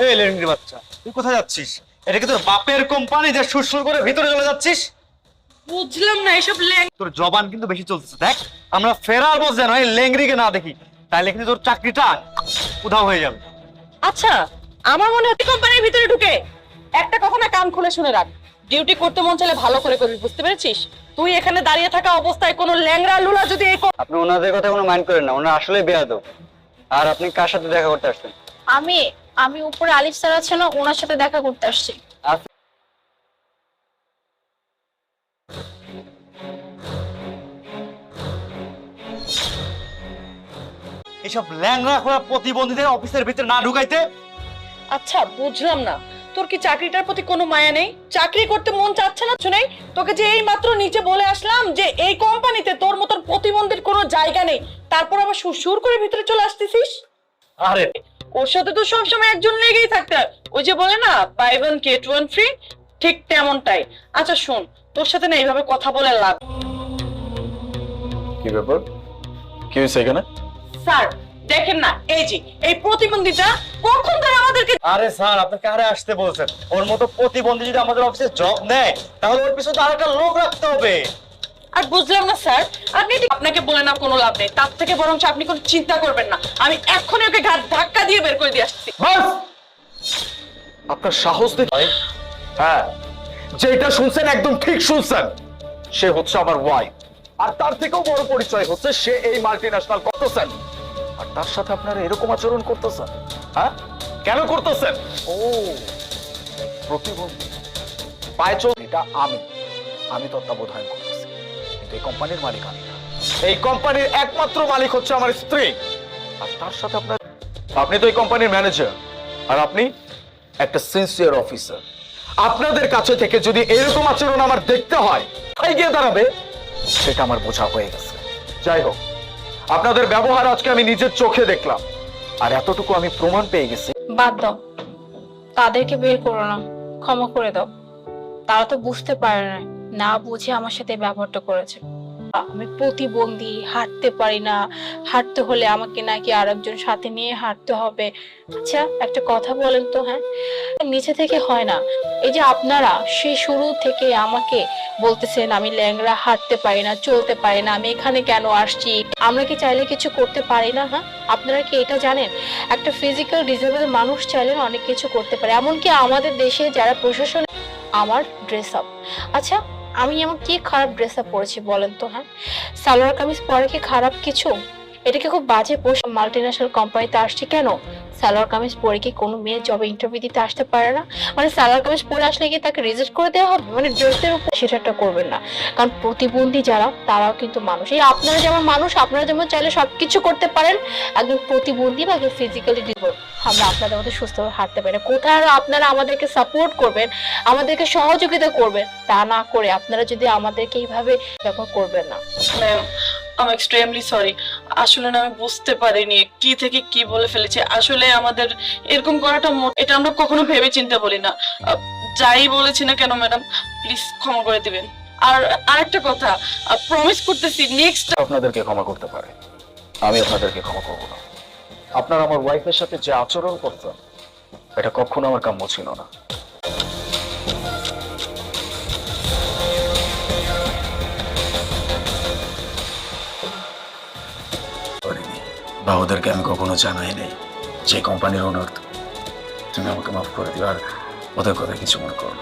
এই লেঙ্গি বাচ্চা তুই কোথায় যাচ্ছিস? এটা কি তোর বাপের কোম্পানি যে সুরসুর করে ভিতরে চলে যাচ্ছিস? বুঝলাম না এসব ল্যাং তোর জবান কিন্তু বেশি চলতেছে। দেখ আমরা ফেরার যেন এই না দেখি কিন্তু তোর চাকরিটা উধাও হয়ে যাবে। আচ্ছা আমার মনে হচ্ছে কোম্পানির ভিতরে ঢুকে একটা কথা না কান খুলে শুনে রাখ। ডিউটি করতে মন চাইলে ভালো করে করবি বুঝতে পেরেছিস? তুই এখানে দাঁড়িয়ে থাকা অবস্থায় কোনো ল্যাংড়া লুলা যদি এই কো- আপনি ওনাদের কথা কোনো মাইন্ড করেন না ওনারা আসলে বেয়াদব। আর আপনি কার সাথে দেখা করতে আসছেন? আমি আমি উপরে আলিফ স্যার আছে না ওনার সাথে দেখা করতে আসছি। এইসব ল্যাংরা করা প্রতিবন্ধীদের অফিসের ভিতরে না ঢুকাইতে? আচ্ছা বুঝলাম না। তোর কি চাকরিটার প্রতি কোনো মায়া নেই? চাকরি করতে মন চাচ্ছে না শুনেই তোকে যে এই মাত্র নিচে বলে আসলাম যে এই কোম্পানিতে তোর মতন প্রতিবন্ধীর কোনো জায়গা নেই তারপর আবার সুর করে ভিতরে চলে আসতেছিস? আরে ওর সাথে তো সবসময় একজন লেগেই থাকতে হয়। ওই যে বলে না buy one get one free ঠিক তেমনটাই। আচ্ছা শোন তোর সাথে না এইভাবে কথা বলে লাভ কি ব্যাপার? কি হয়েছে এখানে? স্যার দেখেন না এই যে এই প্রতিবন্ধীটা কখন ধরে আমাদেরকে আরে স্যার আপনাকে আরে আসতে বলছেন? ওর মতো প্রতিবন্ধী যদি আমাদের অফিসে জব নেয় তাহলে ওর পিছনে তো আরেকটা লোক রাখতে হবে। আর বুঝলাম না স্যার আপনাকে বলে না কোনো লাভ নেই তার থেকে বরং আপনি কোনো চিন্তা করবেন না। আমি এক্ষুনি ওকে ঘাট ধাক্কা দিয়ে বের করে দিয়ে আসছি। বাস! আপনার সাহস দেখে হ্যাঁ। যেটা শুনছেন একদম ঠিক শুনছেন। সে হচ্ছে আমার ওয়াইফ আর তার থেকেও বড় পরিচয় হচ্ছে সে এই মাল্টি ন্যাশনাল করতেছেন আর তার সাথে আপনারা এরকম আচরণ করতেছেন? হ্যাঁ? কেন করতেছেন? ও প্রতিবন্ধী। পায়চল এটা আমি। আমি তত্ত্বাবধান করতেছি। কিন্তু এই কোম্পানির মালিক আমি। এই কোম্পানির একমাত্র মালিক হচ্ছে আমার স্ত্রী। আর তার সাথে আপনার আপনি তো এই কোম্পানির ম্যানেজার আর আপনি একটা সিনসিয়ার অফিসার আপনাদের কাছে থেকে যদি এরকম আচরণ আমার দেখতে হয়, তাই গিয়ে দাঁড়াবে, সেটা আমার বোঝা হয়ে গেছে। যাই হোক, আপনাদের ব্যবহার আজকে আমি নিজের চোখে দেখলাম। আর এতটুকু আমি প্রমাণ পেয়ে গেছি। বাদ দাও। তাদেরকে বের করো না। ক্ষমা করে দাও। তারা তো বুঝতে পারে না না বুঝে আমার সাথে ব্যবহারটা করেছে। আমি প্রতিবন্ধী, হাঁটতে পারি না। হাঁটতে হলে আমাকে নাকি আরেকজন সাথে নিয়ে হাঁটতে হবে। আচ্ছা একটা কথা বলেন তো হ্যাঁ? নিচে থেকে হয় না। এই যে আপনারা সেই শুরু থেকে আমাকে বলতেছেন, আমি ল্যাংরা হাঁটতে পারি না, চলতে পারি না, আমি এখানে কেন আসছি? আমরা কি চাইলে কিছু করতে পারি না হ্যাঁ? আপনারা কি এটা জানেন? একটা ফিজিক্যাল ডিসেবল মানুষ চাইলে অনেক কিছু করতে পারে। এমনকি আমাদের দেশে যারা প্রশাসন, আমার ড্রেস আপ আচ্ছা আমি এমন কি খারাপ ড্রেস আপ পরেছি বলেন তো হ্যাঁ? সালোয়ার কামিজ পরে কি খারাপ কিছু? এটাকে খুব বাজে পোষ মাল্টি ন্যাশনাল কোম্পানিতে আসছি কেন? সালোয়ার কামিজ পরে কি কোনো মেয়ে জবে ইন্টারভিউ দিতে আসতে পারে না? মানে সালোয়ার কামিজ পরে আসলে কি তাকে রিজেক্ট করে দেওয়া হবে? মানে ড্রেসের উপর সেটা করবেন না। কারণ প্রতিবন্ধী যারা, তারাও কিন্তু মানুষ। এই আপনারা যেমন মানুষ, আপনারা যেমন চাইলে সবকিছু করতে পারেন। একজন প্রতিবন্ধী বা একজন ফিজিক্যালি ডিসেবল আমরা আপনাদের মধ্যে সুস্থভাবে হাঁটতে পারি। কোথায় আপনারা আমাদেরকে সাপোর্ট করবেন, আমাদেরকে সহযোগিতা করবেন, তা না করে আপনারা যদি আমাদেরকে এইভাবে ব্যবহার করবেন না। আমি এক্সট্রিমলি সরি আসলে না, আমি বুঝতে পারিনি কি থেকে কি বলে ফেলেছি। আসলে আমাদের এরকম করাটা এটা আমরা কখনো ভেবে বলি না। যাই বলেছি না কেন ম্যাডাম প্লিজ ক্ষমা করে দিবেন। আর আরেকটা কথা প্রমিস করতেছি নেক্সট আপনাদেরকে ক্ষমা করতে পারে। আমি আপনাদেরকে ক্ষমা করব না। আপনার আমার ওয়াইফের সাথে যে আচরণ করতেন, এটা কখনো আমার কাম্য ছিল না। বা ওদেরকে আমি কখনো জানাই নাই যে কোম্পানির ওনার তুমি আমাকে মাফ করে দিও, আর ওদের কথা কিছু মনে করো।